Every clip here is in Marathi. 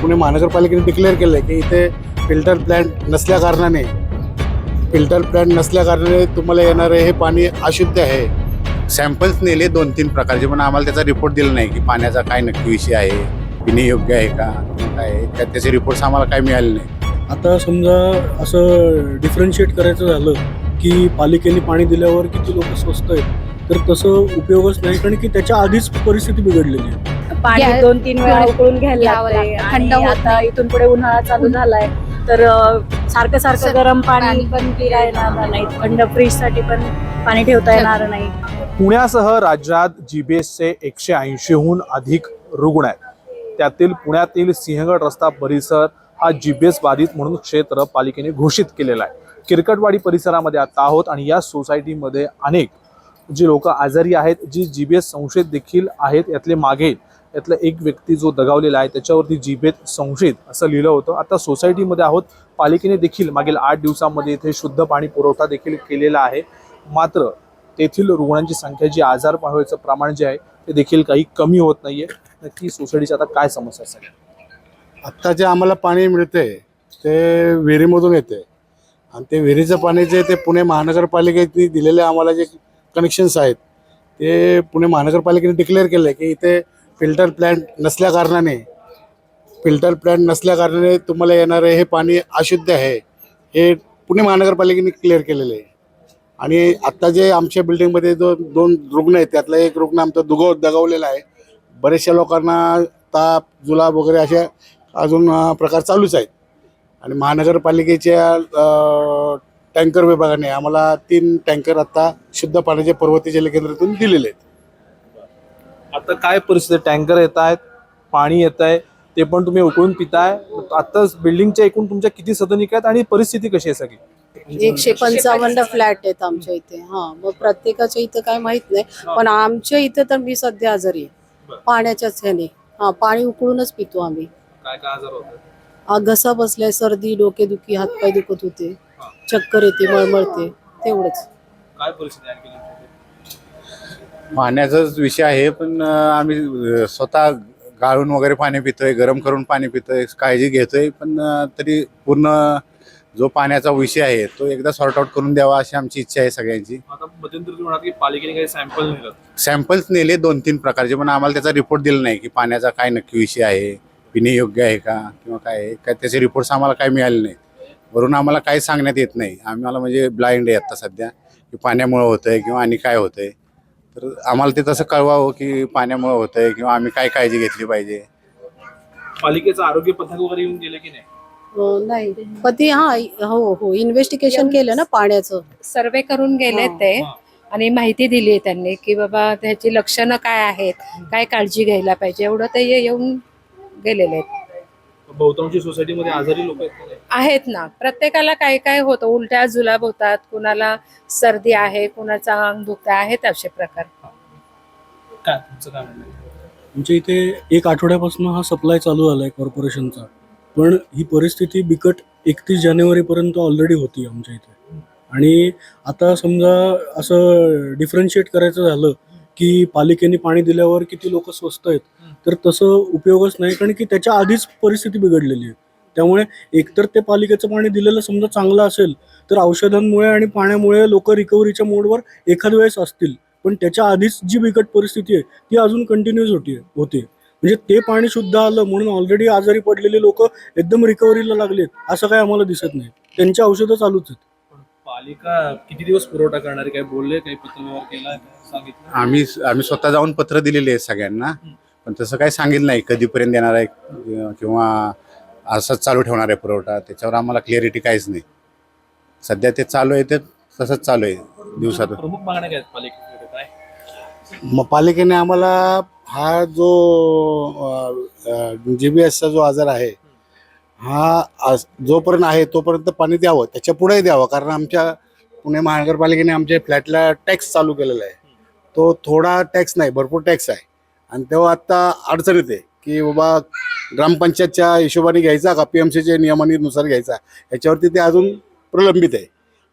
पुणे महानगरपालिकेने डिक्लेअर केलं आहे की इथे फिल्टर प्लॅन्ट नसल्या कारणाने फिल्टर प्लॅन्ट नसल्या कारणाने तुम्हाला येणारे हे पाणी अशुद्ध आहे. सॅम्पल्स नेले दोन तीन प्रकारचे पण आम्हाला त्याचा रिपोर्ट दिला नाही की पाण्याचा काय नक्की विषय आहे पिणे योग्य आहे का काय आहे त्या- त्याचे रिपोर्ट्स आम्हाला काय मिळाले नाही. आता समजा असं डिफरन्शिएट करायचं झालं की पालिकेने पाणी दिल्यावर किती लोक स्वस्त आहेत तर तसं उपयोगच नाही कारण की त्याच्या आधीच परिस्थिती बिघडलेली आहे. पाणी दोन तीन वेळा उकळून घ्यायला लागते. आणि थंड आता नाही. इथून पुढे उन्हाळा चालू झालाय तर सारखं सारखं सर- गरम पाणी पाणी पिता येणार नाही. थंड फ्रीजसाठी पण पाणी ठेवता येणार नाही. पुण्यासह राज्यात जीबीएसचे एकशे ऐंशीहून अधिक रुग्ण आहेत. त्यातील पुण्यातील सिंहगड रस्ता परिसर हा जीबीएस बाधित म्हणून क्षेत्र पालिकेने घोषित केलेला आहे. किरकटवाडी परिसरामध्ये आता आहोत आणि या सोसायटीमध्ये अनेक जी लोक आजारी आहेत जी जीबीएस संशयित देखील आहेत यातले मागे यातला एक व्यक्ती जो दगावलेला आहे त्याच्यावरती जिभेत संशयित असं लिहिलं होतं. आता सोसायटीमध्ये आहोत. पालिकेने देखील मागील आठ दिवसामध्ये इथे शुद्ध पाणी पुरवठा देखील केलेला आहे. मात्र तेथील रुग्णांची संख्या जी आजार व्हायचं प्रमाण जे आहे ते देखील काही कमी होत नाहीये. नक्की सोसायटीची आता काय समस्या असेल आत्ता जे आम्हाला पाणी मिळते ते विहिरीमधून येते आणि ते विहिरीचं पाणी जे ते पुणे महानगरपालिकेने दिलेले आम्हाला जे कनेक्शन्स आहेत ते पुणे महानगरपालिकेने डिक्लेअर केलं आहे की इथे फिल्टर प्लॅन्ट नसल्याकारणाने फिल्टर प्लॅन्ट नसल्याकारणाने तुम्हाला येणारं हे पाणी अशुद्ध आहे. हे पुणे महानगरपालिकेने क्लिअर केलेलं आहे. आणि आत्ता जे आमच्या बिल्डिंगमध्ये जो दोन रुग्ण आहेत त्यातला एक रुग्ण आमचा दुगव दगावलेला आहे. बरेचशा लोकांना ताप जुलाब वगैरे अशा अजून प्रकार चालूच आहेत. आणि महानगरपालिकेच्या टँकर विभागाने आम्हाला तीन टँकर आत्ता शुद्ध पाण्याच्या पर्वती जलकेंद्रातून दिलेले आहेत. आता काय परिस्थिती टँकर येत आहेत पाणी येत आहे ते पण तुम्ही उकळून पिताय. आता बिल्डिंगच्या एकूण तुमच्या किती सदनिक आहेत आणि परिस्थिती कशी आहे सगळी? एकशे पंचावन्न फ्लॅट आहेत आमच्या इथे. हा मग प्रत्येकाच्या इथं काय माहीत नाही पण आमच्या इथे तर मी सध्या आजारी आहे. पाण्याच्याच ह्याने. हा पाणी उकळूनच पितो आम्ही. काय काय आजार होतात? हा, घसा बसलाय सर्दी डोकेदुखी हातपाय दुखत होते. चक्कर येते मळमळते तेवढंच. काय परिस्थिती आणखी पाण्याचाच विषय आहे पण आम्ही स्वतः गाळून वगैरे पाणी पितोय गरम करून पाणी पितोय काळजी घेतोय पण तरी पूर्ण जो पाण्याचा विषय आहे तो एकदा सॉर्ट आउट करून द्यावा अशी आमची इच्छा आहे सगळ्यांची. पालिकेने सॅम्पल सॅम्पल्स नेले दोन तीन प्रकारचे पण आम्हाला त्याचा रिपोर्ट दिला नाही की पाण्याचा काय नक्की विषय आहे पिणे योग्य आहे का किंवा काय आहे काय त्याचे रिपोर्ट्स आम्हाला काय मिळाले नाहीत. वरून आम्हाला काही सांगण्यात येत नाही. आम्हाला म्हणजे ब्लाइंड आहे आता सध्या की पाण्यामुळं होतंय किंवा आणि काय होतंय. तर आम्हाला ते तसं कळवावं की पाण्यामुळं होतंय किंवा आम्ही काय काळजी घेतली पाहिजे. पालिकेचं आरोग्य पथक वगैरे येऊन गेले की नाही? अं, नाही. पण ते हा हो हो. इन्व्हेस्टिगेशन केलं ना पाण्याचं. सर्वे करून गेले हा, ते हा. आणि माहिती दिली आहे त्यांनी की बाबा त्याची लक्षणं काय आहेत काय काळजी घ्यायला पाहिजे. एवढं ते ये- येऊन गेलेले आहेत. बहुतांशी सोसायटीमध्ये आजारी लोक आहेत ना. प्रत्येकाला काय काय होतं? उलट्या जुलाब होतात कुणाला सर्दी आहे कुणाचा अंग दुखतं आहेत असे प्रकार. काय तुमचं काय म्हणणं आहे? आमच्या इथे एक आठवड्यापासून हा सप्लाय चालू झाला आहे कॉर्पोरेशनचा पण ही परिस्थिती बिकट एकतीस जानेवारीपर्यंत ऑलरेडी होती आमच्या इथे. आणि आता समजा असं डिफरन्शिएट करायचं झालं की पालिकेने पाणी दिल्यावर किती लोक स्वस्त आहेत? तर तसं उपयोगच नाही कारण की त्याच्या आधीच परिस्थिती बिघडलेली आहे. त्यामुळे एकतर ते पालिकेचं पाणी दिलेलं समजा चांगलं असेल तर औषधांमुळे आणि पाण्यामुळे लोक रिकव्हरीच्या मोडवर एखाद वेळेस असतील. पण त्याच्या आधीच जी बिकट परिस्थिती आहे ती अजून कंटिन्यूज होती होते. म्हणजे ते पाणी शुद्ध आलं म्हणून ऑलरेडी आजारी पडलेले लोक एकदम रिकव्हरीला लागलेत असं काय आम्हाला दिसत नाही. त्यांची औषधं चालूच आहेत. पालिका किती दिवस पुरवठा करणार आहे? काही बोलले काही पत्रव्यवहार केला सांगितलं? आम्ही आम्ही स्वतः जाऊन पत्र दिलेले आहे सगळ्यांना. पण तसं काही सांगितलं नाही. कधीपर्यंत देणार आहे किंवा असंच चालू ठेवणार आहे पुरवठा त्याच्यावर आम्हाला क्लिअरिटी काहीच नाही. सध्या ते चालू आहे ते तसंच चालू आहे दिवसातून. प्रमुख मागण्या काय आहेत पालिकेकडे? काय? मग पालिकेने आम्हाला हा जो जी बी एसचा जो आजार आहे हा आज- जोपर्यंत आहे तोपर्यंत पाणी द्यावं त्याच्या पुढेही द्यावं. कारण आमच्या पुणे महानगरपालिकेने आमच्या फ्लॅटला टॅक्स चालू केलेला आहे. तो थोडा टॅक्स नाही भरपूर टॅक्स आहे. आणि तेव्हा आत्ता अडचण येते की बाबा ग्रामपंचायतच्या हिशोबाने घ्यायचा का पी एम सीच्या नियमानुसार घ्यायचा? याच्यावरती ते अजून प्रलंबित आहे.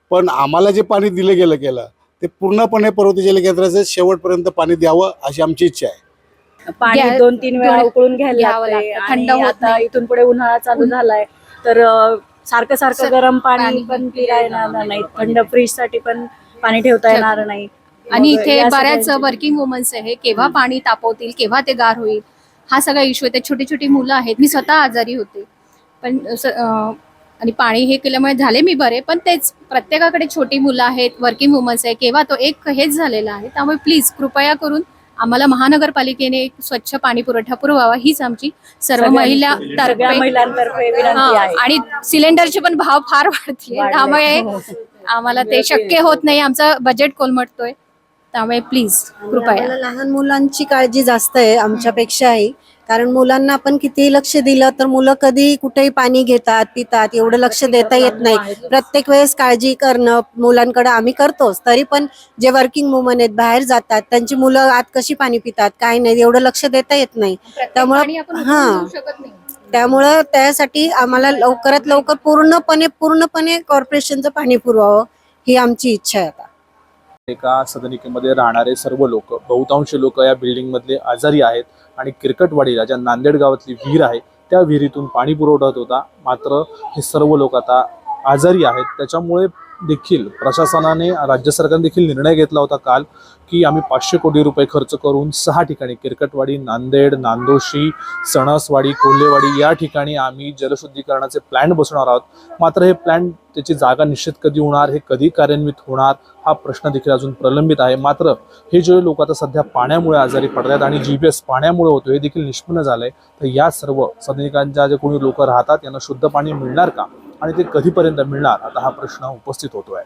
पण आम्हाला जे पाणी दिलं गेलं गेलं ते पूर्णपणे पर्वती जल केंद्राचं शेवटपर्यंत पाणी द्यावं अशी आमची इच्छा आहे. पाणी दोन तीन वेळा उकळून घ्यायला थंड होत आता नाही. इथून पुढे उन्हाळा चालू झालाय तर सारखं सारखं सर- गरम पाणी पाणी पिता येणार नाही थंड फ्रीजसाठी पण पाणी ठेवता येणार नाही. आणि इथे बऱ्याच वर्किंग वुमन्स आहे. केव्हा पाणी तापवतील केव्हा ते गार होईल हा सगळा इश्यू आहे. ते छोटी छोटी मुलं आहेत. मी स्वतः आजारी होते. पण आणि पाणी हे केल्यामुळे झाले मी बरे पण तेच प्रत्येकाकडे छोटी मुलं आहेत वर्किंग वुमन्स आहे. केव्हा तो एक हेच झालेला आहे. त्यामुळे प्लीज कृपया करून आम्हाला महानगरपालिकेने एक स्वच्छ पाणी पुरवठा पुरवावा हीच आमची सर्व महिला तर्फे महिलांतर्फे विनंती हा, आहे. आणि सिलेंडरचे पण भाव फार वाढतील. त्यामुळे हो. आम्हाला ते शक्य होत नाही आमचं बजेट कोलमटतोय त्यामुळे प्लीज कृपया. आम्हाला लहान मुलांची काळजी जास्त आहे आमच्यापेक्षाही कारण मुलांना आपण कितीही लक्ष दिलं तर मुलं कधी कुठेही पाणी घेतात पितात एवढं लक्ष देता येत नाही. प्रत्येक वेळेस काळजी करणं मुलांकडे आम्ही करतोच. तरी पण जे वर्किंग वुमन आहेत बाहेर जातात त्यांची मुलं आत कशी पाणी पितात काय नाही एवढं लक्ष देता येत नाही. त्यामुळं- पाणी आपण उकळून हा. घेऊ शकत नाही. त्यामुळं त्यासाठी आम्हाला लवकरात लवकर पूर्णपणे पूर्णपणे कॉर्पोरेशनचं पाणी पुरवावं ही आमची इच्छा आहे आता. एका सदनिकेमध्ये राहणारे सर्व लोक बहुतांश लोक या बिल्डिंग मधले आजारी आहेत. आणि किरकटवाडीला ज्या नांदेड गावातली विहीर आहे. त्या विहिरीतून पाणी पुरवठा होता. मात्र हे सर्व लोक आता आजारी आहेत. त्याच्यामुळे देखील प्रशासनाने राज्य सरकारने देखील निर्णय घेतला होता काल की आम्ही पाचशे कोटी रुपये खर्च करून सहा ठिकाणी किरकटवाडी नांदेड नांदोशी सणसवाडी कोल्हेवाडी या ठिकाणी आम्ही जलशुद्धीकरणाचे प्लॅन बसवणार आहोत. मात्र हे प्लॅन त्याची जागा निश्चित कधी होणार हे कधी कार्यान्वित होणार हा प्रश्न देखील अजून प्रलंबित आहे. मात्र हे जे लोक आता सध्या पाण्यामुळे आजारी पडतात आहेत आणि जी बी एस पाण्यामुळे होतो हे देखील निष्पन्न झालंय. तर या सर्व सदनिकांच्या जे कोणी लोक राहतात यांना शुद्ध पाणी मिळणार का? आणि ते कधीपर्यंत मिळणार? आता हा प्रश्न उपस्थित होतो आहे